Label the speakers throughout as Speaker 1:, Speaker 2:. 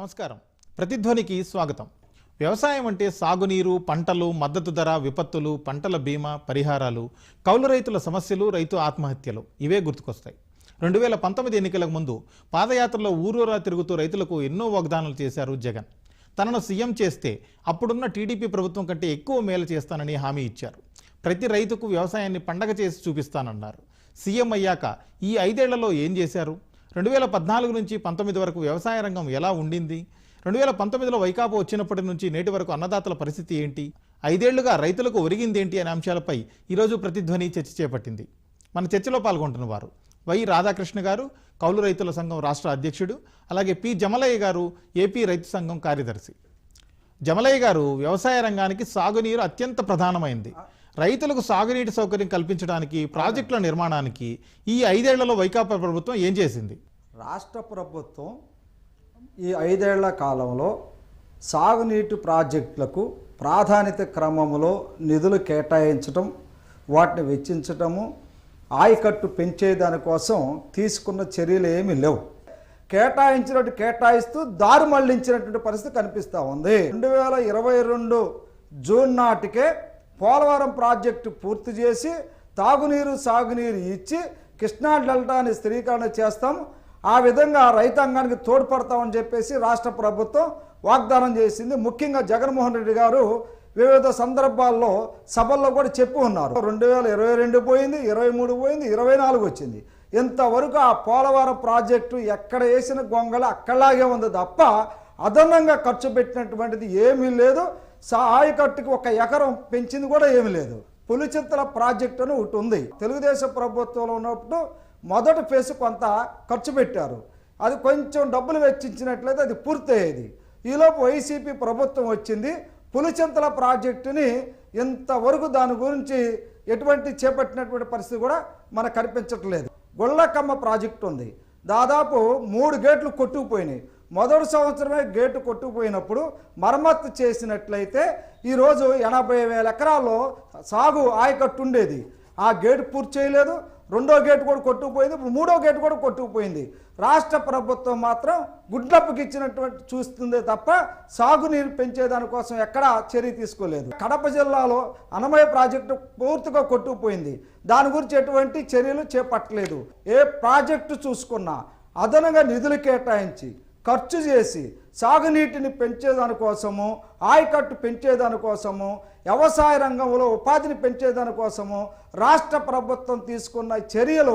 Speaker 1: నమస్కారం. ప్రతిధ్వనికి స్వాగతం. వ్యవసాయం అంటే సాగునీరు పంటలు మద్దతు ధర విపత్తులు పంటల బీమా పరిహారాలు కౌలు రైతుల సమస్యలు రైతు ఆత్మహత్యలు. ఇవే గుర్తుకొస్తాయి. రెండు వేల పంతొమ్మిది ఎన్నికలకు ముందు పాదయాత్రలో ఊరూరా తిరుగుతూ రైతులకు ఎన్నో వాగ్దానాలు చేశారు జగన్. తనను సీఎం చేస్తే అప్పుడున్న టీడీపీ ప్రభుత్వం కంటే ఎక్కువ మేలు చేస్తానని హామీ ఇచ్చారు. ప్రతి రైతుకు వ్యవసాయాన్ని పండగ చేసి చూపిస్తానన్నారు. సీఎం అయ్యాక ఈ ఐదేళ్ళలో ఏం చేశారు? రెండు వేల పద్నాలుగు నుంచి పంతొమ్మిది వరకు వ్యవసాయ రంగం ఎలా ఉండింది? రెండు వేల పంతొమ్మిదిలో వైకాపా వచ్చినప్పటి నుంచి నేటి వరకు అన్నదాతల పరిస్థితి ఏంటి? ఐదేళ్ళుగా రైతులకు ఒరిగిందేంటి అనే అంశాలపై ఈరోజు ప్రతిధ్వని చర్చ చేపట్టింది. మన చర్చలో పాల్గొంటున్న వారు వై రాధాకృష్ణ గారు కౌలు రైతుల సంఘం రాష్ట్ర అధ్యక్షుడు అలాగే పి జమలయ్య గారు ఏపీ రైతు సంఘం కార్యదర్శి. జమలయ్య గారు వ్యవసాయ రంగానికి సాగునీరు అత్యంత ప్రధానమైంది. రైతులకు సాగునీటి సౌకర్యం కల్పించడానికి ప్రాజెక్టుల నిర్మాణానికి ఈ ఐదేళ్ళలో వైకాపా ప్రభుత్వం ఏం చేసింది?
Speaker 2: రాష్ట్ర ప్రభుత్వం ఈ ఐదేళ్ళ కాలంలో సాగునీటి ప్రాజెక్టులకు ప్రాధాన్యత క్రమంలో నిధులు కేటాయించటం వాటిని వెచ్చించటము ఆయకట్టు పెంచేదానికోసం తీసుకున్న చర్యలు ఏమీ లేవు. కేటాయించినట్టు కేటాయిస్తూ దారి మళ్ళించినటువంటి పరిస్థితి కనిపిస్తూ ఉంది. రెండు వేల ఇరవై రెండు జూన్ నాటికే పోలవరం ప్రాజెక్టు పూర్తి చేసి తాగునీరు సాగునీరు ఇచ్చి కృష్ణా డెల్టాని స్థిరీకరణ చేస్తాం. ఆ విధంగా రైతాంగానికి తోడ్పడతామని చెప్పేసి రాష్ట్ర ప్రభుత్వం వాగ్దానం చేసింది. ముఖ్యంగా జగన్మోహన్ రెడ్డి గారు వివిధ సందర్భాల్లో సభల్లో కూడా చెప్పి ఉన్నారు. రెండు వేల ఇరవై రెండు పోయింది ఇరవై మూడు పోయింది ఇరవై నాలుగు వచ్చింది. ఇంతవరకు ఆ పోలవరం ప్రాజెక్టు ఎక్కడ వేసిన గొంగళ అక్కడలాగే ఉంది తప్ప అదనంగా ఖర్చు పెట్టినటువంటిది ఏమీ లేదు. సాయకట్టుకి ఒక ఎకరం పెంచింది కూడా ఏమీ లేదు. పులిచింతల ప్రాజెక్టు అని ఒకటి ఉంది. తెలుగుదేశం ప్రభుత్వంలో ఉన్నప్పుడు మొదటి ఫేజ్ కొంత ఖర్చు పెట్టారు. అది కొంచెం డబ్బులు వెచ్చించినట్లయితే అది పూర్తయ్యేది. ఈలోపు వైసీపీ ప్రభుత్వం వచ్చింది. పులిచింతల ప్రాజెక్టుని ఇంతవరకు దాని గురించి ఎటువంటి చేపట్టినటువంటి పరిస్థితి కూడా మనకు కనిపించట్లేదు. గొళ్ళకమ్మ ప్రాజెక్టు ఉంది. దాదాపు మూడు గేట్లు కొట్టుకుపోయినాయి. మొదటి సంవత్సరమే గేటు కొట్టుకుపోయినప్పుడు మరమ్మత్తు చేసినట్లయితే ఈరోజు ఎనభై వేల ఎకరాల్లో సాగు ఆయకట్టు ఉండేది. ఆ గేటు పూర్తి చేయలేదు. రెండో గేటు కూడా కొట్టుకుపోయింది. ఇప్పుడు మూడో గేటు కూడా కొట్టుకుపోయింది. రాష్ట్ర ప్రభుత్వం మాత్రం గుడ్లప్పకి ఇచ్చినటువంటి చూస్తుందే తప్ప సాగునీరు పెంచేదానికోసం ఎక్కడా చర్య తీసుకోలేదు. కడప జిల్లాలో అనమయ ప్రాజెక్టు పూర్తిగా కొట్టుకుపోయింది. దాని గురించి ఎటువంటి చర్యలు చేపట్టలేదు. ఏ ప్రాజెక్టు చూసుకున్నా అదనంగా నిధులు కేటాయించి ఖర్చు చేసి సాగునీటిని పెంచేదానికోసము ఆయకట్టు పెంచేదానికోసము వ్యవసాయ రంగంలో ఉపాధిని పెంచేదానికోసము రాష్ట్ర ప్రభుత్వం తీసుకున్న చర్యలు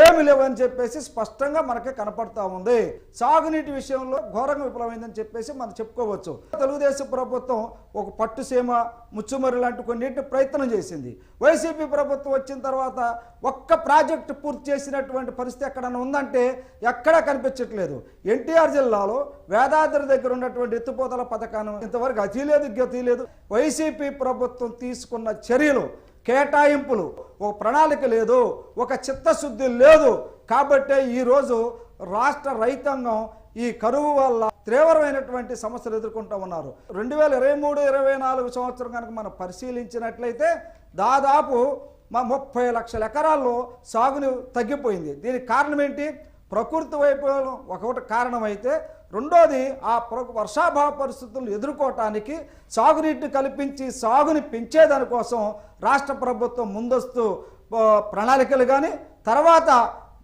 Speaker 2: ఏమి లేవని చెప్పేసి స్పష్టంగా మనకి కనపడతా ఉంది. సాగునీటి విషయంలో ఘోరంగా విఫలమైందని చెప్పేసి మనం చెప్పుకోవచ్చు. తెలుగుదేశం ప్రభుత్వం ఒక పట్టుసీమ ముచ్చుమరి లాంటి కొన్నింటిని ప్రయత్నం చేసింది. వైసీపీ ప్రభుత్వం వచ్చిన తర్వాత ఒక్క ప్రాజెక్టు పూర్తి చేసినటువంటి పరిస్థితి ఎక్కడైనా ఉందంటే ఎక్కడా కనిపించట్లేదు. ఎన్టీఆర్ జిల్లాలో వేదాద్రి దగ్గర ఉన్నటువంటి ఎత్తుపోతల పథకాన్ని ఇంతవరకు అతి లేదు గతి లేదు వైసీపీ ప్రభుత్వం తీసుకున్న చర్యలు కేటాయింపులు ఒక ప్రణాళిక లేదు ఒక చిత్తశుద్ధి లేదు. కాబట్టే ఈరోజు రాష్ట్ర రైతాంగం ఈ కరువు వల్ల తీవ్రమైనటువంటి సమస్యలు ఎదుర్కొంటూ ఉన్నారు. రెండు వేల ఇరవై మూడు ఇరవై నాలుగు సంవత్సరం కనుక మనం పరిశీలించినట్లయితే దాదాపు మా ముప్పై లక్షల ఎకరాల్లో సాగుని తగ్గిపోయింది. దీనికి కారణం ఏంటి? ప్రకృతి వైపు ఒకటి కారణమైతే రెండోది ఆ వర్షాభావ పరిస్థితులను ఎదుర్కోవటానికి సాగునీటిని కల్పించి సాగుని పెంచేదానికోసం రాష్ట్ర ప్రభుత్వం ముందస్తు ప్రణాళికలు కానీ తర్వాత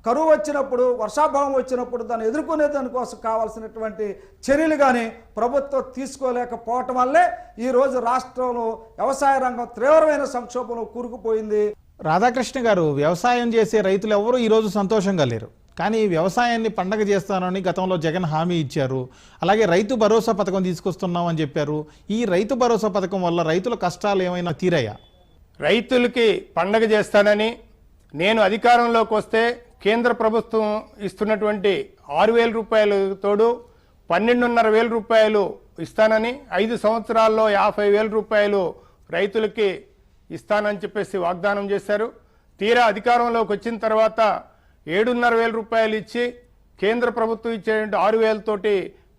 Speaker 2: కరువు వచ్చినప్పుడు వర్షాభావం వచ్చినప్పుడు దాన్ని ఎదుర్కొనే దానికోసం కావాల్సినటువంటి చర్యలు కానీ ప్రభుత్వం తీసుకోలేకపోవటం వల్లే ఈరోజు రాష్ట్రంలో వ్యవసాయ రంగం తీవ్రమైన సంక్షోభంలో కూరుకుపోయింది.
Speaker 1: రాధాకృష్ణ గారు వ్యవసాయం చేసే రైతులు ఎవరు ఈరోజు సంతోషంగా లేరు. కానీ వ్యవసాయాన్ని పండగ చేస్తానని గతంలో జగన్ హామీ ఇచ్చారు. అలాగే రైతు భరోసా పథకం తీసుకొస్తున్నామని చెప్పారు. ఈ రైతు భరోసా పథకం వల్ల రైతుల కష్టాలు ఏమైనా తీరాయా?
Speaker 3: రైతులకి పండగ చేస్తానని నేను అధికారంలోకి వస్తే కేంద్ర ప్రభుత్వం ఇస్తున్నటువంటి ఆరు వేల రూపాయలు తోడు పన్నెండున్నర వేల రూపాయలు ఇస్తానని ఐదు సంవత్సరాల్లో యాభై వేల రూపాయలు రైతులకి ఇస్తానని చెప్పేసి వాగ్దానం చేశారు. తీరా అధికారంలోకి వచ్చిన తర్వాత ఏడున్నర వేల రూపాయలు ఇచ్చి కేంద్ర ప్రభుత్వం ఇచ్చేటువంటి ఆరు వేలతోటి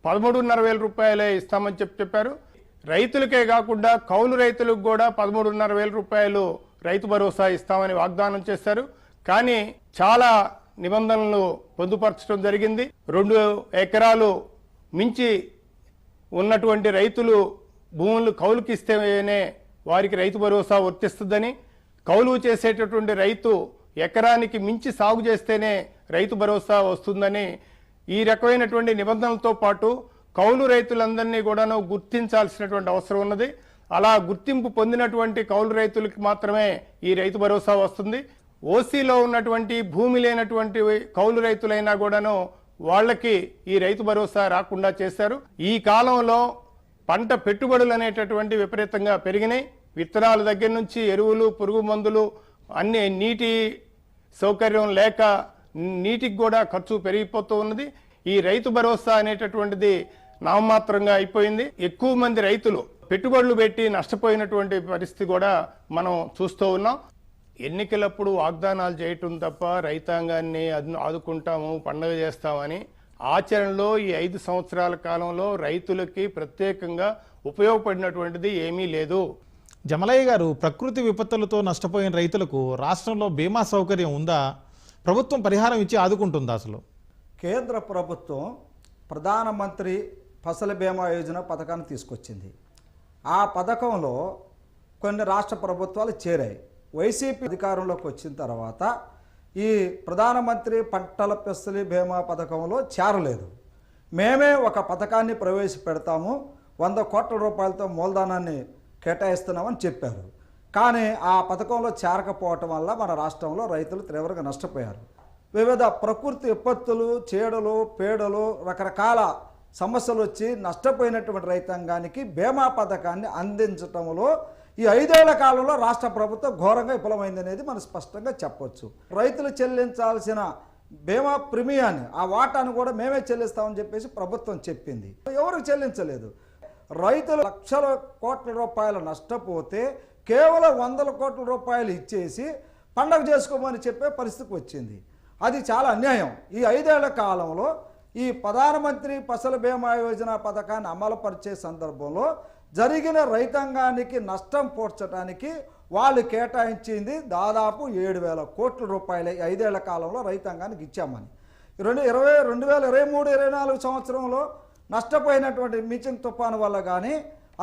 Speaker 3: పదమూడున్నర వేల రూపాయలే ఇస్తామని చెప్పి చెప్పారు. రైతులకే కాకుండా కౌలు రైతులకు కూడా పదమూడున్నర వేల రూపాయలు రైతు భరోసా ఇస్తామని వాగ్దానం చేశారు. కానీ చాలా నిబంధనలు పొందుపరచడం జరిగింది. రెండు ఎకరాలు మించి ఉన్నటువంటి రైతులు భూములు కౌలుకి ఇస్తేనే వారికి రైతు భరోసా వర్తిస్తుందని కౌలు చేసేటటువంటి రైతు ఎకరానికి మించి సాగు చేస్తేనే రైతు భరోసా వస్తుందని ఈ రకమైనటువంటి నిబంధనలతో పాటు కౌలు రైతులందరినీ కూడాను గుర్తించాల్సినటువంటి అవసరం ఉన్నది. అలా గుర్తింపు పొందినటువంటి కౌలు రైతులకి మాత్రమే ఈ రైతు భరోసా వస్తుంది. ఓసీలో ఉన్నటువంటి భూమి లేనటువంటి కౌలు రైతులైనా కూడాను వాళ్ళకి ఈ రైతు భరోసా రాకుండా చేశారు. ఈ కాలంలో పంట పెట్టుబడులు అనేటటువంటి విపరీతంగా పెరిగినాయి. విత్తనాల దగ్గర నుంచి ఎరువులు పురుగు మందులు అన్ని నీటి సౌకర్యం లేక నీటికి కూడా ఖర్చు పెరిగిపోతూ ఉన్నది. ఈ రైతు భరోసా అనేటటువంటిది నామమాత్రంగా అయిపోయింది. ఎక్కువ మంది రైతులు పెట్టుబడులు పెట్టి నష్టపోయినటువంటి పరిస్థితి కూడా మనం చూస్తూ ఉన్నాం. ఎన్నికలప్పుడు వాగ్దానాలు చేయటం తప్ప రైతాంగాన్ని ఆదుకుంటాము పండగ చేస్తామని ఆచరణలో ఈ ఐదు సంవత్సరాల కాలంలో రైతులకి ప్రత్యేకంగా ఉపయోగపడినటువంటిది ఏమీ లేదు.
Speaker 1: జమలయ్య గారు ప్రకృతి విపత్తులతో నష్టపోయిన రైతులకు రాష్ట్రంలో బీమా సౌకర్యం ఉందా? ప్రభుత్వం పరిహారం ఇచ్చి ఆదుకుంటుందా అసలు?
Speaker 2: కేంద్ర ప్రభుత్వం ప్రధానమంత్రి ఫసల్ బీమా యోజన పథకాన్ని తీసుకొచ్చింది. ఆ పథకంలో కొన్ని రాష్ట్ర ప్రభుత్వాలు చేరాయి. వైసీపీ అధికారంలోకి వచ్చిన తర్వాత ఈ ప్రధానమంత్రి పంటల పెసలి బీమా పథకంలో చేరలేదు. మేమే ఒక పథకాన్ని ప్రవేశపెడతాము. వంద కోట్ల రూపాయలతో మూలధనాన్ని కేటాయిస్తున్నామని చెప్పారు. కానీ ఆ పథకంలో చేరకపోవటం వల్ల మన రాష్ట్రంలో రైతులు తీవ్రంగా నష్టపోయారు. వివిధ ప్రకృతి విపత్తులు చీడలు పేడలు రకరకాల సమస్యలు వచ్చి నష్టపోయినటువంటి రైతాంగానికి బీమా పథకాన్ని అందించటంలో ఈ ఐదేళ్ళ కాలంలో రాష్ట్ర ప్రభుత్వం ఘోరంగా విఫలమైంది అనేది మనం స్పష్టంగా చెప్పొచ్చు. రైతులు చెల్లించాల్సిన బీమా ప్రీమియాన్ని ఆ వాటాను కూడా మేమే చెల్లిస్తామని చెప్పేసి ప్రభుత్వం చెప్పింది. ఎవరు చెల్లించలేదు. రైతులు లక్షల కోట్ల రూపాయలు నష్టపోతే కేవలం వందల కోట్ల రూపాయలు ఇచ్చేసి పండగ చేసుకోమని చెప్పే పరిస్థితికి వచ్చింది. అది చాలా అన్యాయం. ఈ ఐదేళ్ళ కాలంలో ఈ ప్రధానమంత్రి ఫసల్ బీమా యోజన పథకాన్ని అమలుపరిచే సందర్భంలో జరిగిన రైతాంగానికి నష్టం పోడ్చడానికి వాళ్ళు కేటాయించింది దాదాపు ఏడు వేల కోట్ల రూపాయలు ఐదేళ్ళ కాలంలో రైతాంగానికి ఇచ్చామని. రెండు ఇరవై రెండు వేల ఇరవై మూడు ఇరవై నాలుగు సంవత్సరంలో నష్టపోయినటువంటి మిచింగ్ తుఫాను వల్ల కానీ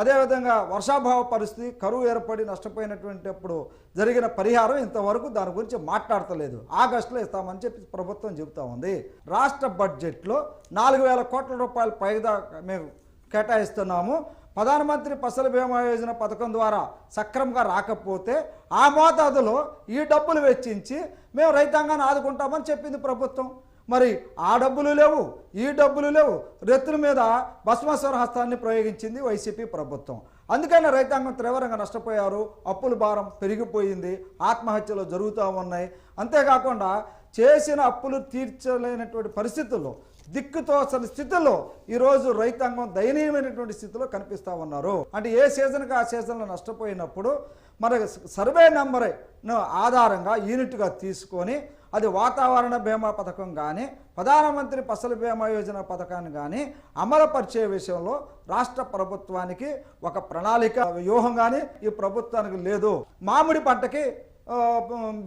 Speaker 2: అదేవిధంగా వర్షాభావ పరిస్థితి కరువు ఏర్పడి నష్టపోయినటువంటి అప్పుడు జరిగిన పరిహారం ఇంతవరకు దాని గురించి మాట్లాడతలేదు. ఆగస్టులో ఇస్తామని చెప్పి ప్రభుత్వం చెబుతా ఉంది. రాష్ట్ర బడ్జెట్లో నాలుగు వేల కోట్ల రూపాయలు పైగా మేము కేటాయిస్తున్నాము. ప్రధానమంత్రి ఫసల్ బీమా యోజన పథకం ద్వారా సక్రమంగా రాకపోతే ఆ మోతాదులో ఈ డబ్బులు వెచ్చించి మేము రైతాంగాన్ని ఆదుకుంటామని చెప్పింది ప్రభుత్వం. మరి ఆ డబ్బులు లేవు ఈ డబ్బులు లేవు. రెత్తుల మీద భస్మాసుర హస్తాన్ని ప్రయోగించింది వైసీపీ ప్రభుత్వం. అందుకని రైతాంగం తీవ్రంగా నష్టపోయారు. అప్పుల భారం పెరిగిపోయింది. ఆత్మహత్యలు జరుగుతూ ఉన్నాయి. అంతేకాకుండా చేసిన అప్పులు తీర్చలేనటువంటి పరిస్థితుల్లో దిక్కుతోసని స్థితిలో ఈరోజు రైతాంగం దయనీయమైనటువంటి స్థితిలో కనిపిస్తూ ఉన్నారు. అంటే ఏ సీజన్కి ఆ సీజన్లో నష్టపోయినప్పుడు మన సర్వే నెంబర్ ఆధారంగా యూనిట్గా తీసుకొని అది వాతావరణ బీమా పథకం కానీ ప్రధానమంత్రి ఫసల్ బీమా యోజన పథకాన్ని కానీ అమలుపరిచే విషయంలో రాష్ట్ర ప్రభుత్వానికి ఒక ప్రణాళిక వ్యూహం కానీ ఈ ప్రభుత్వానికి లేదు. మామిడి పంటకి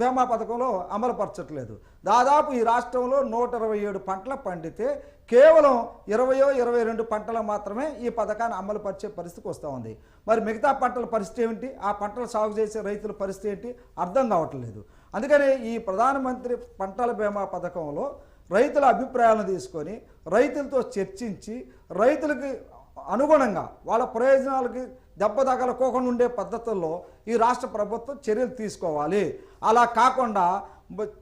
Speaker 2: బీమా పథకంలో అమలుపరచట్లేదు. దాదాపు ఈ రాష్ట్రంలో నూట ఇరవై ఏడు పంటలు పండితే కేవలం ఇరవయో ఇరవై రెండు పంటలు మాత్రమే ఈ పథకాన్ని అమలుపరిచే పరిస్థితికి వస్తూ ఉంది. మరి మిగతా పంటల పరిస్థితి ఏమిటి? ఆ పంటలు సాగు చేసే రైతుల పరిస్థితి ఏంటి? అర్థం కావట్లేదు. అందుకని ఈ ప్రధానమంత్రి పంటల బీమా పథకంలో రైతుల అభిప్రాయాలను తీసుకొని రైతులతో చర్చించి రైతులకి అనుగుణంగా వాళ్ళ ప్రయోజనాలకి దెబ్బ తగలకోకుండా ఉండే పద్ధతుల్లో ఈ రాష్ట్ర ప్రభుత్వం చర్యలు తీసుకోవాలి. అలా కాకుండా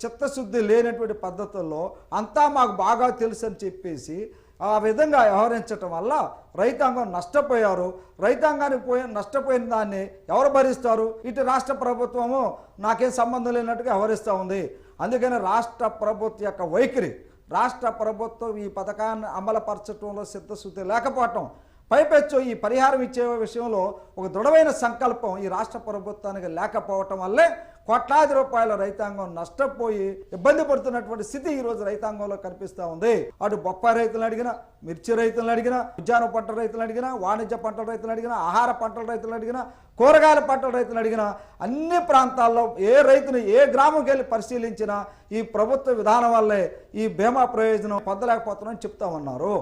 Speaker 2: చిత్తశుద్ధి లేనటువంటి పద్ధతుల్లో అంతా మాకు బాగా తెలుసు అని చెప్పేసి ఆ విధంగా వ్యవహరించటం వల్ల రైతాంగం నష్టపోయారు. రైతాంగానికి పోయి నష్టపోయిన దాన్ని ఎవరు భరిస్తారు? ఇటు రాష్ట్ర ప్రభుత్వము నాకేం సంబంధం లేనట్టుగా వ్యవహరిస్తూ ఉంది. అందుకని రాష్ట్ర ప్రభుత్వం యొక్క వైఖరి రాష్ట్ర ప్రభుత్వం ఈ పథకాన్ని అమలుపరచడంలో సిద్ధశుద్ధి లేకపోవటం పైపెచ్చు ఈ పరిహారం ఇచ్చే విషయంలో ఒక దృఢమైన సంకల్పం ఈ రాష్ట్ర ప్రభుత్వానికి లేకపోవటం వల్లే కోట్లాది రూపాయల రైతాంగం నష్టపోయి ఇబ్బంది పడుతున్నటువంటి స్థితి ఈరోజు రైతాంగంలో కనిపిస్తూ ఉంది. అటు బొప్పాయి రైతులను అడిగినా మిర్చి రైతులను అడిగినా ఉద్యాన పంటల రైతులను అడిగినా వాణిజ్య పంటల రైతులను అడిగినా ఆహార పంటల రైతులను అడిగినా కూరగాయల పంటల రైతులను అడిగినా అన్ని ప్రాంతాల్లో ఏ రైతుని ఏ గ్రామంకి వెళ్ళి పరిశీలించినా ఈ ప్రభుత్వ విధానం వల్లే ఈ బీమా ప్రయోజనం పొందలేకపోతున్నామని చెప్తా ఉన్నారు.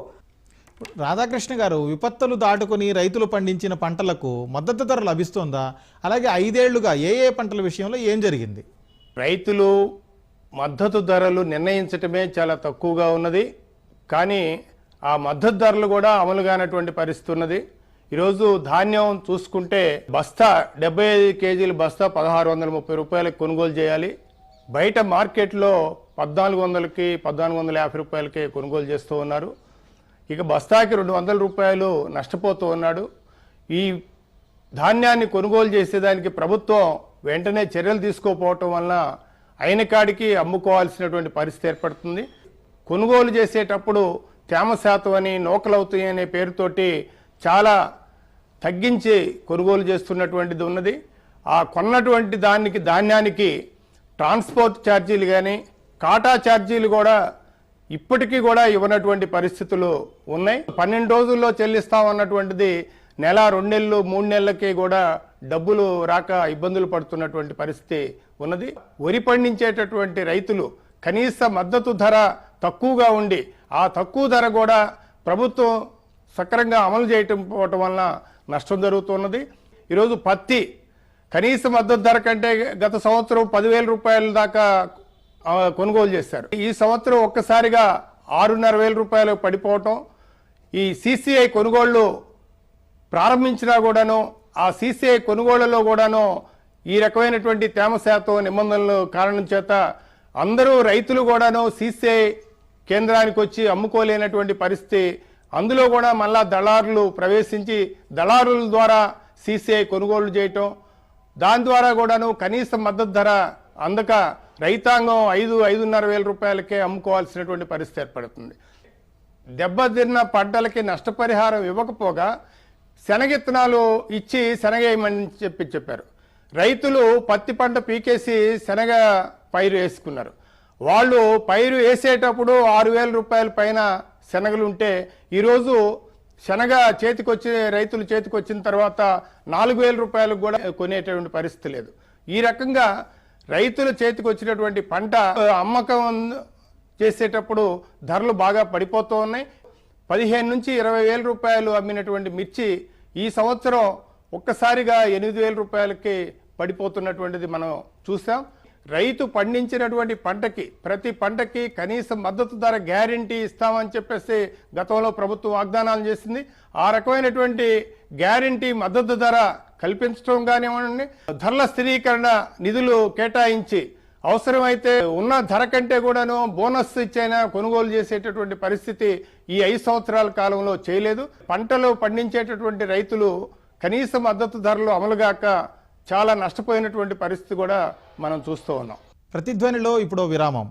Speaker 1: రాధాకృష్ణ గారు విపత్తులు దాటుకుని రైతులు పండించిన పంటలకు మద్దతు ధర లభిస్తోందా? అలాగే ఐదేళ్ళుగా ఏ ఏ పంటల విషయంలో ఏం జరిగింది?
Speaker 3: రైతులు మద్దతు ధరలు నిర్ణయించటమే చాలా తక్కువగా ఉన్నది. కానీ ఆ మద్దతు ధరలు కూడా అమలు కానటువంటి పరిస్థితి ఉన్నది. ఈరోజు ధాన్యం చూసుకుంటే బస్తా డెబ్బై ఐదు కేజీల బస్తా పదహారు వందల ముప్పై రూపాయలకు కొనుగోలు చేయాలి. బయట మార్కెట్లో పద్నాలుగు వందలకి పద్నాలుగు వందల యాభై రూపాయలకి కొనుగోలు చేస్తూ ఉన్నారు. ఇక బస్తాకి రెండు వందల రూపాయలు నష్టపోతూ ఉన్నాడు. ఈ ధాన్యాన్ని కొనుగోలు చేసేదానికి ప్రభుత్వం వెంటనే చర్యలు తీసుకోకపోవటం వలన అయిన కాడికి అమ్ముకోవాల్సినటువంటి పరిస్థితి ఏర్పడుతుంది. కొనుగోలు చేసేటప్పుడు తేమ శాతం అని నూకలవుతాయి అనే పేరుతోటి చాలా తగ్గించి కొనుగోలు చేస్తున్నటువంటిది ఉన్నది. ఆ కొన్నటువంటి దానికి ధాన్యానికి ట్రాన్స్పోర్ట్ ఛార్జీలు కానీ కాటా ఛార్జీలు కూడా ఇప్పటికీ కూడా ఇవ్వనటువంటి పరిస్థితులు ఉన్నాయి. పన్నెండు రోజుల్లో చెల్లిస్తామన్నటువంటిది నెల రెండు నెలలు మూడు నెలలకి కూడా డబ్బులు రాక ఇబ్బందులు పడుతున్నటువంటి పరిస్థితి ఉన్నది. వరి పండించేటటువంటి రైతులు కనీస మద్దతు ధర తక్కువగా ఉండి ఆ తక్కువ ధర కూడా ప్రభుత్వం సక్రంగా అమలు చేయటం పోవటం వలన నష్టం జరుగుతున్నది. ఈరోజు పత్తి కనీస మద్దతు ధర కంటే గత సంవత్సరం పదివేల రూపాయల దాకా కొనుగోలు చేశారు. ఈ సంవత్సరం ఒక్కసారిగా ఆరున్నర వేల రూపాయలు పడిపోవటం ఈ సిసిఐ కొనుగోళ్ళు ప్రారంభించినా కూడాను ఆ సీసీఐ కొనుగోళ్ళలో కూడాను ఈ రకమైనటువంటి తేమ శాతం నిబంధనలు కారణం చేత అందరూ రైతులు కూడాను సీసీఐ కేంద్రానికి వచ్చి అమ్ముకోలేనటువంటి పరిస్థితి. అందులో కూడా మళ్ళా దళారులు ప్రవేశించి దళారుల ద్వారా సీసీఐ కొనుగోలు చేయటం దాని ద్వారా కూడాను కనీస మద్దతు ధర అందక రైతాంగం ఐదు ఐదున్నర వేల రూపాయలకే అమ్ముకోవాల్సినటువంటి పరిస్థితి ఏర్పడుతుంది. దెబ్బతిన్న పంటలకి నష్టపరిహారం ఇవ్వకపోగా శనగిత్తనాలు ఇచ్చి శనగేయమని చెప్పి చెప్పారు. రైతులు పత్తి పంట పీకేసి శనగ పైరు వేసుకున్నారు. వాళ్ళు పైరు వేసేటప్పుడు ఆరు వేల రూపాయల పైన శనగలు ఉంటే ఈరోజు శనగ చేతికొచ్చి రైతులు చేతికొచ్చిన తర్వాత నాలుగు వేల రూపాయలకు కూడా కొనేటటువంటి పరిస్థితి లేదు. ఈ రకంగా రైతుల చేతికి వచ్చినటువంటి పంట అమ్మకం చేసేటప్పుడు ధరలు బాగా పడిపోతూ ఉన్నాయి. పదిహేను నుంచి ఇరవై వేల రూపాయలు అమ్మినటువంటి మిర్చి ఈ సంవత్సరం ఒక్కసారిగా ఎనిమిది వేల రూపాయలకి పడిపోతున్నటువంటిది మనం చూసాం. రైతు పండించినటువంటి పంటకి ప్రతి పంటకి కనీస మద్దతు ధర గ్యారంటీ ఇస్తామని చెప్పేసి గతంలో ప్రభుత్వం వాగ్దానాలు చేసింది. ఆ రకమైనటువంటి గ్యారంటీ మద్దతు ధర కల్పించడం కానివ్వండి ధరల స్థిరీకరణ నిధులు కేటాయించి అవసరమైతే ఉన్న ధర కంటే కూడాను బోనస్ ఇచ్చైనా కొనుగోలు చేసేటటువంటి పరిస్థితి ఈ ఐదు సంవత్సరాల కాలంలో చేయలేదు. పంటలు పండించేటటువంటి రైతులు కనీస మద్దతు ధరలు అమలుగాక చాలా నష్టపోయినటువంటి పరిస్థితి కూడా మనం చూస్తూ ఉన్నాం.
Speaker 1: ప్రతిధ్వనిలో ఇప్పుడు విరామం.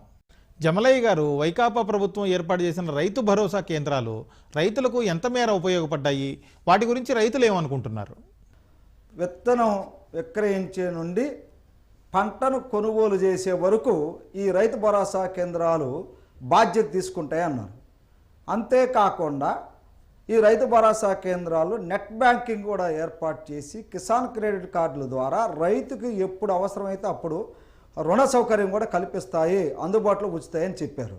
Speaker 1: జమలయ్య గారు వైకాపా ప్రభుత్వం ఏర్పాటు చేసిన రైతు భరోసా కేంద్రాలు రైతులకు ఎంత మేర ఉపయోగపడ్డాయి? వాటి గురించి రైతులు ఏమనుకుంటున్నారు?
Speaker 2: విత్తనం విక్రయించే నుండి పంటను కొనుగోలు చేసే వరకు ఈ రైతు భరోసా కేంద్రాలు బాధ్యత తీసుకుంటాయి అన్నారు. అంతేకాకుండా ఈ రైతు భరోసా కేంద్రాలు నెట్ బ్యాంకింగ్ కూడా ఏర్పాటు చేసి కిసాన్ క్రెడిట్ కార్డుల ద్వారా రైతుకి ఎప్పుడు అవసరమైతే అప్పుడు రుణ సౌకర్యం కూడా కల్పిస్తాయి అందుబాటులో ఉంచుతాయని చెప్పారు.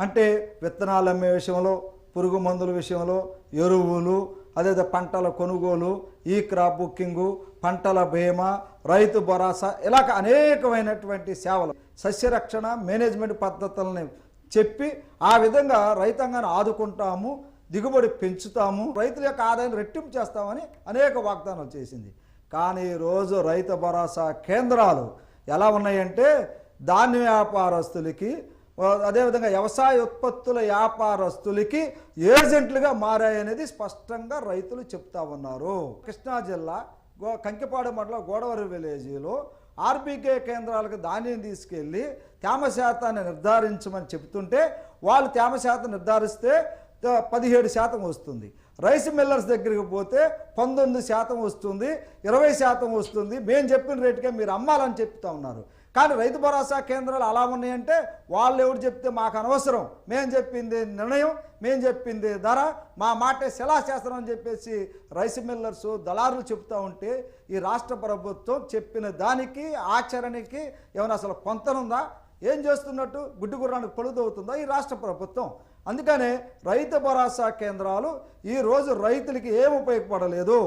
Speaker 2: అంటే విత్తనాలు అమ్మే విషయంలో పురుగు మందుల విషయంలో ఎరువులు అదే పంటల కొనుగోలు ఈ క్రాప్ బుకింగు పంటల బీమా రైతు భరోసా ఇలాగ అనేకమైనటువంటి సేవలు సస్యరక్షణ మేనేజ్మెంట్ పద్ధతులని చెప్పి ఆ విధంగా రైతాంగాన్ని ఆదుకుంటాము దిగుబడి పెంచుతాము రైతుల యొక్క ఆదాయం రెట్టింపు చేస్తామని అనేక వాగ్దానాలు చేసింది. కానీ ఈరోజు రైతు భరోసా కేంద్రాలు ఎలా ఉన్నాయంటే ధాన్య వ్యాపారస్తులకి అదేవిధంగా వ్యవసాయ ఉత్పత్తుల వ్యాపారస్తులకి ఏజెంట్లుగా మారాయనేది స్పష్టంగా రైతులు చెప్తా ఉన్నారు. కృష్ణా జిల్లా గో కంకిపాడు మండలం గోడవరి విలేజ్లో ఆర్బీకే కేంద్రాలకు ధాన్యం తీసుకెళ్ళి తేమ శాతాన్ని నిర్ధారించమని చెప్తుంటే వాళ్ళు తేమ శాతం నిర్ధారిస్తే పదిహేడు శాతం వస్తుంది. రైస్ మిల్లర్స్ దగ్గరికి పోతే పంతొమ్మిది శాతం వస్తుంది ఇరవై శాతం వస్తుంది. మేము చెప్పిన రేటుకే మీరు అమ్మాలని చెప్తా ఉన్నారు. కానీ రైతు భరోసా కేంద్రాలు అలా ఉన్నాయంటే వాళ్ళు ఎవరు చెప్తే మాకు అనవసరం. మేము చెప్పింది నిర్ణయం మేము చెప్పింది ధర మా మాటే శిలాశాస్త్రం అని చెప్పేసి రైస్ మిల్లర్స్ దళారులు చెప్తా ఉంటే ఈ రాష్ట్ర ప్రభుత్వం చెప్పిన దానికి ఆచరణకి ఏమైనా అసలు పొంతనుందా? ఏం చేస్తున్నట్టు? గుడ్డు గుర్రానికి పొడుదవుతుందా ఈ రాష్ట్ర ప్రభుత్వం? అందుకనే రైతు భరోసా కేంద్రాలు ఈ రోజు రైతులకి ఏం ఉపయోగపడలేదు.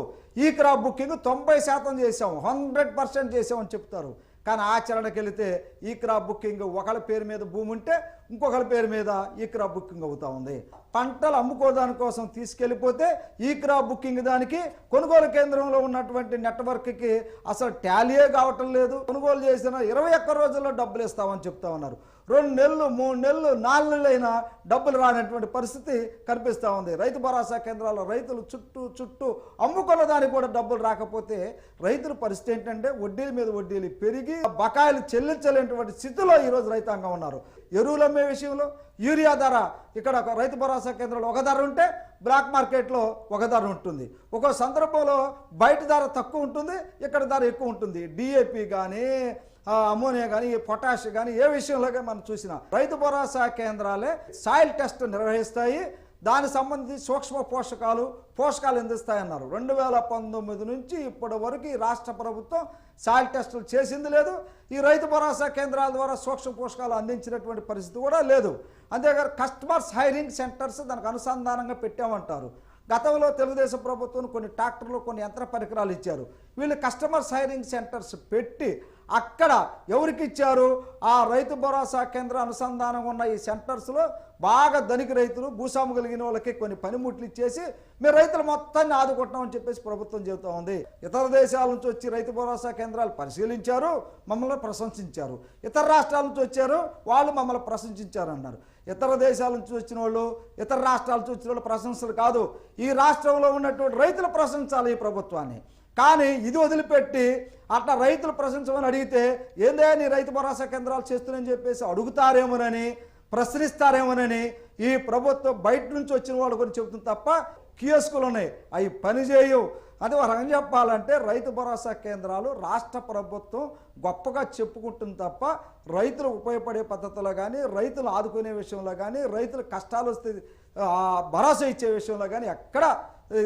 Speaker 2: ఈ క్రాప్ బుకింగ్ తొంభై శాతం చేసాం హండ్రెడ్ పర్సెంట్ చేసామని చెప్తారు. కానీ ఆచరణకి వెళితే ఈ క్రాప్ బుకింగ్ ఒకళ్ళ పేరు మీద భూమి ఉంటే ఇంకొకళ్ళ పేరు మీద ఈ క్రాప్ బుకింగ్ అవుతా ఉంది. పంటలు అమ్ముకోదాని కోసం తీసుకెళ్ళిపోతే ఈ క్రాప్ బుకింగ్ దానికి కొనుగోలు కేంద్రంలో ఉన్నటువంటి నెట్వర్క్కి అసలు ట్యాలీయే కావటం లేదు. కొనుగోలు చేసిన ఇరవై ఒక్క రోజుల్లో డబ్బులు ఇస్తామని చెప్తా ఉన్నారు. రెండు నెలలు మూడు నెలలు నాలుగు నెలలైనా డబ్బులు రానటువంటి పరిస్థితి కనిపిస్తూ ఉంది. రైతు భరోసా కేంద్రాల్లో రైతులు చుట్టూ చుట్టూ అమ్ముకున్న దానికి కూడా డబ్బులు రాకపోతే రైతుల పరిస్థితి ఏంటంటే వడ్డీల మీద వడ్డీలు పెరిగి బకాయిలు చెల్లించలేనటువంటి స్థితిలో ఈరోజు రైతాంగం ఉన్నారు. ఎరువులు అమ్మే విషయంలో యూరియా ధర ఇక్కడ ఒక రైతు భరోసా కేంద్రంలో ఒక ధర ఉంటే బ్లాక్ మార్కెట్లో ఒక ధర ఉంటుంది. ఒక్కో సందర్భంలో బయట ధర తక్కువ ఉంటుంది ఇక్కడ ధర ఎక్కువ ఉంటుంది. డిఏపి కానీ అమోనియా కానీ పొటాష్ కానీ ఏ విషయంలో మనం చూసినా రైతు భరోసా కేంద్రాలే సాయిల్ టెస్ట్ నిర్వహిస్తాయి. దానికి సంబంధించి సూక్ష్మ పోషకాలు పోషకాలు అందిస్తాయన్నారు. రెండు వేల పంతొమ్మిది నుంచి ఇప్పటి వరకు ఈ రాష్ట్ర ప్రభుత్వం సాయిల్ టెస్టులు చేసింది లేదు. ఈ రైతు భరోసా కేంద్రాల ద్వారా సూక్ష్మ పోషకాలు అందించినటువంటి పరిస్థితి కూడా లేదు. అంతేకాదు కస్టమర్స్ హైరింగ్ సెంటర్స్ దానికి అనుసంధానంగా పెట్టామంటారు. గతంలో తెలుగుదేశం ప్రభుత్వం కొన్ని ట్రాక్టర్లు కొన్ని యంత్ర పరికరాలు ఇచ్చారు. వీళ్ళు కస్టమర్స్ హైరింగ్ సెంటర్స్ పెట్టి అక్కడ ఎవరికి ఇచ్చారు? ఆ రైతు భరోసా కేంద్ర అనుసంధానం ఉన్న ఈ సెంటర్స్లో బాగా ధనిక రైతులు భూస్వాము కలిగిన వాళ్ళకి కొన్ని పనిముట్లు ఇచ్చేసి మీరు రైతులు మొత్తాన్ని ఆదుకుంటామని చెప్పేసి ప్రభుత్వం చెబుతూ ఉంది. ఇతర దేశాల నుంచి వచ్చి రైతు భరోసా కేంద్రాలు పరిశీలించారు మమ్మల్ని ప్రశంసించారు. ఇతర రాష్ట్రాల నుంచి వచ్చారు వాళ్ళు మమ్మల్ని ప్రశంసించారు అన్నారు ఇతర దేశాల నుంచి వచ్చిన వాళ్ళు ఇతర రాష్ట్రాల నుంచి వచ్చిన వాళ్ళు ప్రశంసలు కాదు. ఈ రాష్ట్రంలో ఉన్నటువంటి రైతులు ప్రశంసాలి ఈ ప్రభుత్వాన్ని. కానీ ఇది వదిలిపెట్టి అట్లా రైతులు ప్రశంసమని అడిగితే ఏందే నీ రైతు భరోసా కేంద్రాలు చేస్తున్నాయని చెప్పేసి అడుగుతారేమోనని ప్రశ్నిస్తారేమోనని ఈ ప్రభుత్వం బయట నుంచి వచ్చిన వాళ్ళ గురించి చెబుతుంది తప్ప కియోస్కులు ఉన్నాయి. అవి పనిచేయవు అది ఒక రకంగా చెప్పాలంటే రైతు భరోసా కేంద్రాలు రాష్ట్ర ప్రభుత్వం గొప్పగా చెప్పుకుంటుంది తప్ప రైతులు ఉపయోగపడే పద్ధతిలో కానీ రైతులు ఆదుకునే విషయంలో కానీ రైతులు కష్టాలు వస్తే భరోసా ఇచ్చే విషయంలో కానీ ఎక్కడ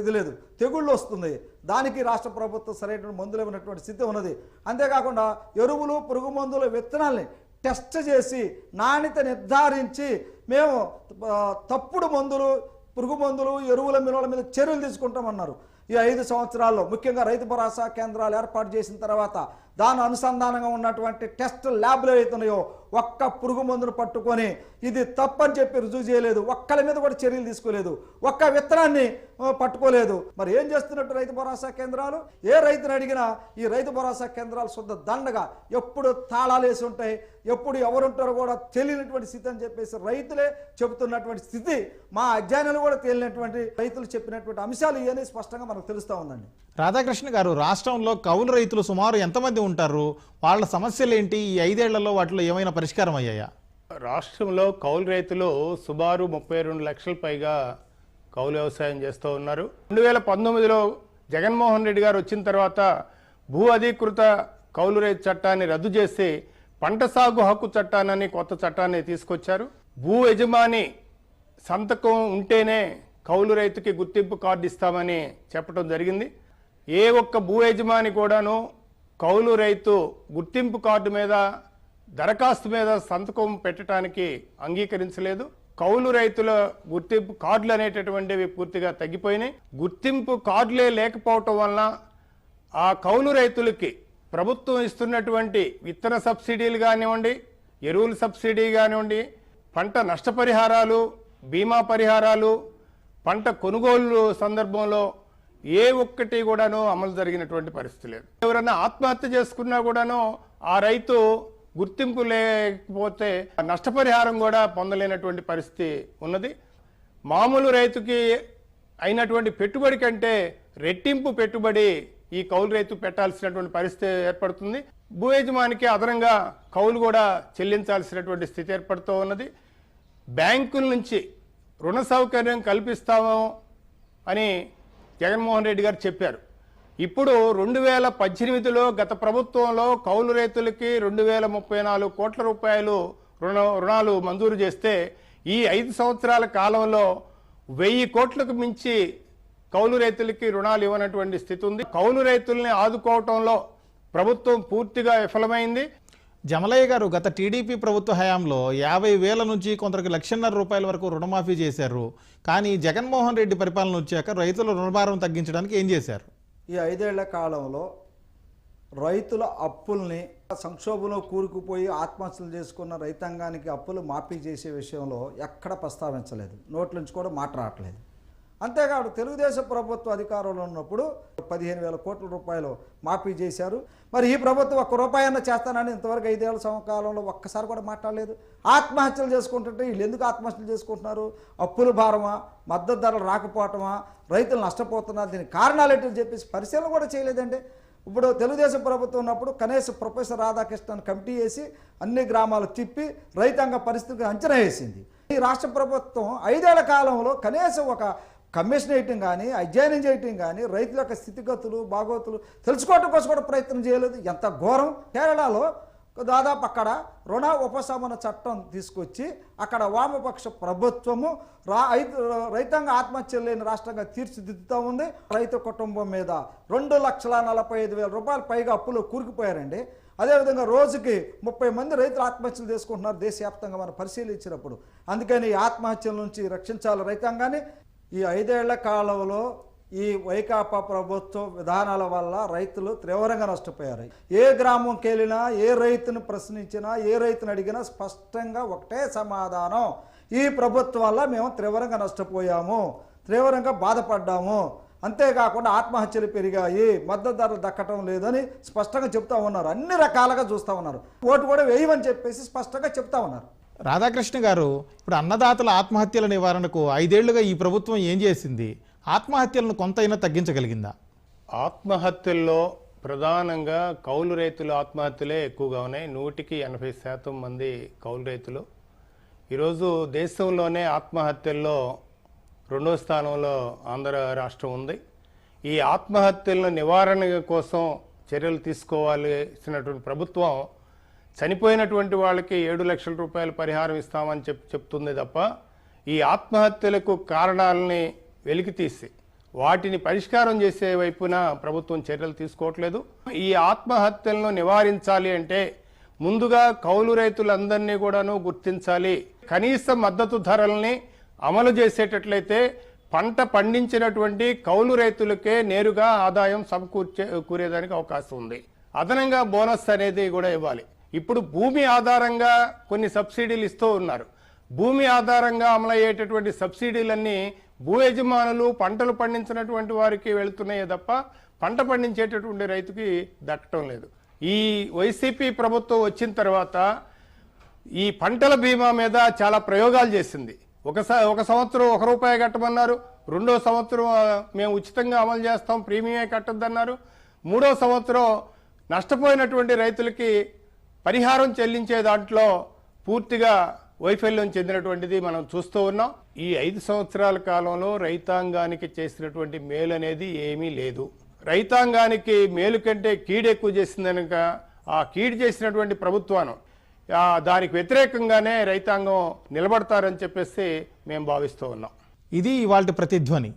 Speaker 2: ఇది లేదు. తెగుళ్ళు వస్తుంది. దానికి రాష్ట్ర ప్రభుత్వం సరైనటువంటి మందులు ఇవ్వనటువంటి స్థితి ఉన్నది. అంతేకాకుండా ఎరువులు పురుగు మందులు విత్తనాల్ని టెస్ట్ చేసి నాణ్యత నిర్ధారించి మేము తప్పుడు మందులు పురుగు మందులు ఎరువుల మినుల మీద చర్యలు తీసుకుంటామన్నారు. ఈ ఐదు సంవత్సరాల్లో ముఖ్యంగా రైతు భరోసా కేంద్రాలు ఏర్పాటు చేసిన తర్వాత దాని అనుసంధానంగా ఉన్నటువంటి టెస్ట్ ల్యాబ్లు అవుతున్నాయో ఒక్క పురుగు మందును పట్టుకొని ఇది తప్పని చెప్పి రుజువు చేయలేదు ఒక్కల మీద కూడా చర్యలు తీసుకోలేదు ఒక్క విత్తనాన్ని పట్టుకోలేదు. మరి ఏం చేస్తున్నట్టు రైతు భరోసా కేంద్రాలు? ఏ రైతుని అడిగినా ఈ రైతు భరోసా కేంద్రాలు శుద్ధ దండగా ఎప్పుడు తాళాలు వేసి ఉంటాయి ఎప్పుడు ఎవరుంటారో కూడా తెలియనటువంటి స్థితి అని చెప్పేసి రైతులే చెబుతున్నటువంటి స్థితి మా అధ్యయనాలు కూడా తేలినటువంటి రైతులు చెప్పినటువంటి అంశాలు ఇవన్నీ స్పష్టంగా మనకు తెలుస్తూ ఉందండి.
Speaker 1: రాధాకృష్ణ గారు రాష్ట్రంలో కౌలు రైతులు సుమారు ఎంతమంది ఉంటారు? వాళ్ళ సమస్యలు ఏంటి ఈ ఐదేళ్ళలో వాటిలో ఏమైనా పరిష్కారం అయ్యాయా?
Speaker 3: రాష్ట్రంలో కౌలు రైతులు సుమారు ముప్పై రెండు లక్షల పైగా కౌలు వ్యవసాయం చేస్తూ ఉన్నారు. రెండు వేల పంతొమ్మిదిలో జగన్మోహన్ రెడ్డి గారు వచ్చిన తర్వాత భూ అధీకృత కౌలు రైతు చట్టాన్ని రద్దు చేసి పంట సాగు హక్కు చట్టాన్ని కొత్త చట్టాన్ని తీసుకొచ్చారు. భూ యజమాని సంతకం ఉంటేనే కౌలు రైతుకి గుర్తింపు కార్డు ఇస్తామని చెప్పడం జరిగింది. ఏ ఒక్క భూ యజమాని కూడాను కౌలు రైతు గుర్తింపు కార్డు మీద దరఖాస్తు మీద సంతకం పెట్టడానికి అంగీకరించలేదు. కౌలు రైతుల గుర్తింపు కార్డులు అనేటటువంటివి పూర్తిగా తగ్గిపోయినాయి. గుర్తింపు కార్డులే లేకపోవటం వలన ఆ కౌలు రైతులకి ప్రభుత్వం ఇస్తున్నటువంటి విత్తన సబ్సిడీలు కానివ్వండి ఎరువుల సబ్సిడీ కానివ్వండి పంట నష్టపరిహారాలు బీమా పరిహారాలు పంట కొనుగోలు సందర్భంలో ఏ ఒక్కటి కూడాను అమలు జరిగినటువంటి పరిస్థితి లేదు. ఎవరైనా ఆత్మహత్య చేసుకున్నా కూడాను ఆ రైతు గుర్తింపు లేకపోతే నష్టపరిహారం కూడా పొందలేనటువంటి పరిస్థితి ఉన్నది. మామూలు రైతుకి అయినటువంటి పెట్టుబడి కంటే రెట్టింపు పెట్టుబడి ఈ కౌలు రైతు పెట్టాల్సినటువంటి పరిస్థితి ఏర్పడుతుంది. భూ యజమానికి అదనంగా కౌలు కూడా చెల్లించాల్సినటువంటి స్థితి ఏర్పడుతూ ఉన్నది. బ్యాంకుల నుంచి రుణ సౌకర్యం కల్పిస్తాము అని జగన్మోహన్ రెడ్డి గారు చెప్పారు. ఇప్పుడు రెండు వేల పద్దెనిమిదిలో గత ప్రభుత్వంలో కౌలు రైతులకి రెండు వేల ముప్పై నాలుగు కోట్ల రూపాయలు రుణ రుణాలు మంజూరు చేస్తే ఈ ఐదు సంవత్సరాల కాలంలో వెయ్యి కోట్లకు మించి కౌలు రైతులకి రుణాలు ఇవ్వనటువంటి స్థితి ఉంది. కౌలు రైతుల్ని ఆదుకోవటంలో ప్రభుత్వం పూర్తిగా విఫలమైంది.
Speaker 1: జమలయ్య గారు గత టీడీపీ ప్రభుత్వ హయాంలో యాభై వేల నుంచి కొందరికి లక్షన్నర రూపాయల వరకు రుణమాఫీ చేశారు. కానీ జగన్మోహన్ రెడ్డి పరిపాలన వచ్చాక రైతుల రుణభారం తగ్గించడానికి ఏం చేశారు?
Speaker 2: ఈ ఐదేళ్ళ కాలంలో రైతుల అప్పుల్ని సంక్షోభంలో కూరుకుపోయి ఆత్మహత్యలు చేసుకున్న రైతాంగానికి అప్పులు మాఫీ చేసే విషయంలో ఎక్కడ ప్రస్తావించలేదు. నోట్ల నుంచి కూడా మాట్లాడలేదు అంతేకాదు తెలుగుదేశం ప్రభుత్వ అధికారంలో ఉన్నప్పుడు పదిహేను వేల కోట్ల రూపాయలు మాఫీ చేశారు. మరి ఈ ప్రభుత్వం ఒక్క రూపాయి అన్న చేస్తానని ఇంతవరకు ఐదేళ్ళ సంవత్సరంలో ఒక్కసారి కూడా మాట్లాడలేదు. ఆత్మహత్యలు చేసుకుంటుంటే వీళ్ళు ఎందుకు ఆత్మహత్యలు చేసుకుంటున్నారు? అప్పుల భారమా? మద్దతు ధరలు రాకపోవటమా? రైతులు నష్టపోతున్నారు. దీనికి కారణాలు ఏంటని చెప్పేసి పరిశీలన కూడా చేయలేదండి. ఇప్పుడు తెలుగుదేశం ప్రభుత్వం ఉన్నప్పుడు కనీసం ప్రొఫెసర్ రాధాకృష్ణన్ కమిటీ వేసి అన్ని గ్రామాలు తిప్పి రైతాంగ పరిస్థితికి అంచనా వేసింది. ఈ రాష్ట్ర ప్రభుత్వం ఐదేళ్ళ కాలంలో కనీసం ఒక కమిషన్ వేయటం కానీ అధ్యయనం చేయటం కానీ రైతుల యొక్క స్థితిగతులు బాగోతులు తెలుసుకోవటం కోసం కూడా ప్రయత్నం చేయలేదు. ఎంత ఘోరం! కేరళలో దాదాపు అక్కడ రుణ ఉపశమన చట్టం తీసుకొచ్చి అక్కడ వామపక్ష ప్రభుత్వము రా రైతాంగ ఆత్మహత్యలు లేని రాష్ట్రంగా తీర్చిదిద్దుతూ ఉంది. రైతు కుటుంబం మీద రెండు లక్షల నలభై ఐదు వేల రూపాయలు పైగా అప్పులు కూరుకుపోయారండి. అదేవిధంగా రోజుకి ముప్పై మంది రైతులు ఆత్మహత్యలు చేసుకుంటున్నారు దేశవ్యాప్తంగా మనం పరిశీలించినప్పుడు. అందుకని ఈ ఆత్మహత్యల నుంచి రక్షించాలి రైతాంగాన్ని. ఈ ఐదేళ్ళ కాలంలో ఈ వైకాపా ప్రభుత్వ విధానాల వల్ల రైతులు తీవ్రంగా నష్టపోయారు. ఏ గ్రామంకి వెళ్ళినా ఏ రైతును ప్రశ్నించినా ఏ రైతుని అడిగినా స్పష్టంగా ఒకటే సమాధానం. ఈ ప్రభుత్వం వల్ల మేము తీవ్రంగా నష్టపోయాము తీవ్రంగా బాధపడ్డాము. అంతేకాకుండా ఆత్మహత్యలు పెరిగాయి మద్దతు ధరలు దక్కటం లేదని స్పష్టంగా చెప్తా ఉన్నారు. అన్ని రకాలుగా చూస్తూ ఉన్నారు. ఓటు కూడా వేయమని చెప్పేసి స్పష్టంగా చెప్తా ఉన్నారు.
Speaker 1: రాధాకృష్ణ గారు ఇప్పుడు అన్నదాతల ఆత్మహత్యల నివారణకు ఐదేళ్ళుగా ఈ ప్రభుత్వం ఏం చేసింది? ఆత్మహత్యలను కొంతైనా తగ్గించగలిగిందా?
Speaker 3: ఆత్మహత్యల్లో ప్రధానంగా కౌలు రైతుల ఆత్మహత్యలే ఎక్కువగా ఉన్నాయి. నూటికి ఎనభై శాతం మంది కౌలు రైతులు. ఈరోజు దేశంలోనే ఆత్మహత్యల్లో రెండో స్థానంలో ఆంధ్ర రాష్ట్రం ఉంది. ఈ ఆత్మహత్యల నివారణ కోసం చర్యలు తీసుకోవాల్సినటువంటి ప్రభుత్వం చనిపోయినటువంటి వాళ్ళకి ఏడు లక్షల రూపాయల పరిహారం ఇస్తామని చెప్ చెప్తుంది తప్ప ఈ ఆత్మహత్యలకు కారణాలని వెలికితీసి వాటిని పరిష్కారం చేసే వైపున ప్రభుత్వం చర్యలు తీసుకోవట్లేదు. ఈ ఆత్మహత్యలను నివారించాలి అంటే ముందుగా కౌలు రైతులందరినీ కూడాను గుర్తించాలి. కనీస మద్దతు ధరల్ని అమలు చేసేటట్లయితే పంట పండించినటువంటి కౌలు రైతులకే నేరుగా ఆదాయం సమకూర్చే కూరేదానికి అవకాశం ఉంది. అదనంగా బోనస్ అనేది కూడా ఇవ్వాలి. ఇప్పుడు భూమి ఆధారంగా కొన్ని సబ్సిడీలు ఇస్తూ ఉన్నారు. భూమి ఆధారంగా అమలయ్యేటటువంటి సబ్సిడీలన్నీ భూ యజమానులు పంటలు పండించినటువంటి వారికి వెళుతున్నాయే తప్ప పంట పండించేటటువంటి రైతుకి దక్కటం లేదు. ఈ వైసీపీ ప్రభుత్వం వచ్చిన తర్వాత ఈ పంటల బీమా మీద చాలా ప్రయోగాలు చేసింది. ఒకసారి ఒక సంవత్సరం ఒక రూపాయి కట్టమన్నారు రెండో సంవత్సరం మేము ఉచితంగా అమలు చేస్తాం ప్రీమియమే కట్టద్దన్నారు. మూడో సంవత్సరం నష్టపోయినటువంటి రైతులకి పరిహారం చెల్లించే దాంట్లో పూర్తిగా వైఫల్యం చెందినటువంటిది మనం చూస్తూ ఉన్నాం. ఈ ఐదు సంవత్సరాల కాలంలో రైతాంగానికి చేసినటువంటి మేలు అనేది ఏమీ లేదు. రైతాంగానికి మేలు కంటే కీడు ఎక్కువ చేసింది కనుక ఆ కీడు చేసినటువంటి ప్రభుత్వాన్ని దానికి వ్యతిరేకంగానే రైతాంగం నిలబడతారని చెప్పేసి మేము భావిస్తూ ఉన్నాం.
Speaker 1: ఇది ఇవాళ ప్రతిధ్వని.